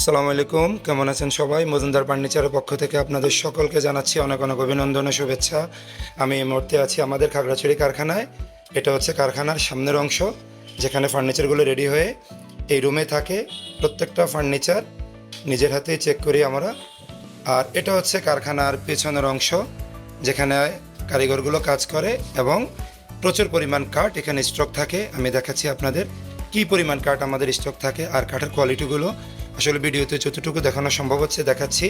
আসসালামু আলাইকুম। কেমন আছেন সবাই? মজুমদার ফার্নিচারের পক্ষ থেকে আপনাদের সকলকে জানাচ্ছি অনেক অনেক অভিনন্দন ও শুভেচ্ছা। আমি এই মুহূর্তে আছি আমাদের খাগড়াছড়ি কারখানায়। এটা হচ্ছে কারখানার সামনের অংশ, যেখানে ফার্নিচারগুলো রেডি হয়ে এই রুমে থাকে প্রত্যেকটা ফার্নিচার। নিজের হাতেই চেক করি আমরা। আর এটা হচ্ছে কারখানার পেছনের অংশ, যেখানে কারিগরগুলো কাজ করে এবং প্রচুর পরিমাণ কাঠ এখানে স্টক থাকে। আমি দেখাচ্ছি আপনাদের কি পরিমাণ কাঠ আমাদের স্টক থাকে আর কাঠের কোয়ালিটিগুলো আসলে ভিডিওতে যতটুকু দেখানো সম্ভব হচ্ছে, দেখাচ্ছি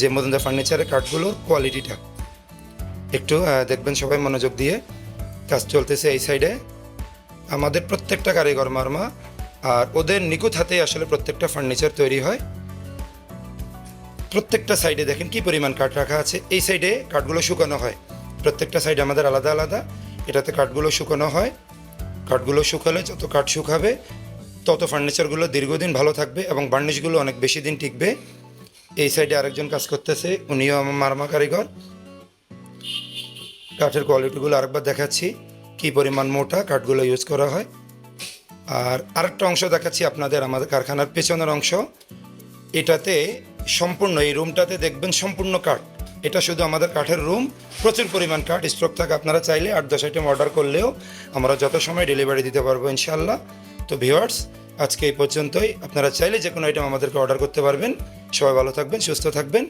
যে মজুমদার ফার্নিচারের কাঠগুলোর কোয়ালিটিটা একটু দেখবেন সবাই মনোযোগ দিয়ে কাজ চলতেছে এই সাইডে আমাদের প্রত্যেকটা কারিগর মারমা আর ওদের নিখুঁত হাতে আসলে প্রত্যেকটা ফার্নিচার তৈরি হয়। প্রত্যেকটা সাইডে দেখেন কি পরিমাণ কাঠ রাখা আছে। এই সাইডে কাঠগুলো শুকানো হয়। প্রত্যেকটা সাইডে আমাদের আলাদা আলাদা। এটাতে কাঠগুলো শুকানো হয়। কাঠগুলো শুকালে যত কাঠ শুকাবে তত ফার্নিচারগুলো দীর্ঘদিন ভালো থাকবে এবং বার্নিশগুলো অনেক বেশি দিন টিকবে। এই সাইডে আরেকজন কাজ করতেছে, উনিও আমার মারমা কারিগর। কাঠের কোয়ালিটিগুলো আরেকবার দেখাচ্ছি, কি পরিমাণ মোটা কাঠগুলো ইউজ করা হয়। আর আরেকটা অংশ দেখাচ্ছি আপনাদের আমাদের কারখানার পেছনের অংশ। এটাতে সম্পূর্ণ, এই রুমটাতে দেখবেন সম্পূর্ণ কাঠ। এটা শুধু আমাদের কাঠের রুম, প্রচুর পরিমাণ কাঠ স্টক থাকে আপনারা চাইলে আট দশ আইটেম অর্ডার করলেও আমরা যত সময় ডেলিভারি দিতে পারব ইনশাল্লাহ তো ভিওয়ার্স আজকে এই পর্যন্তই। আপনারা চাইলে যে কোনো আইটেম আমাদেরকে অর্ডার করতে পারবেন। সবাই ভালো থাকবেন, সুস্থ থাকবেন।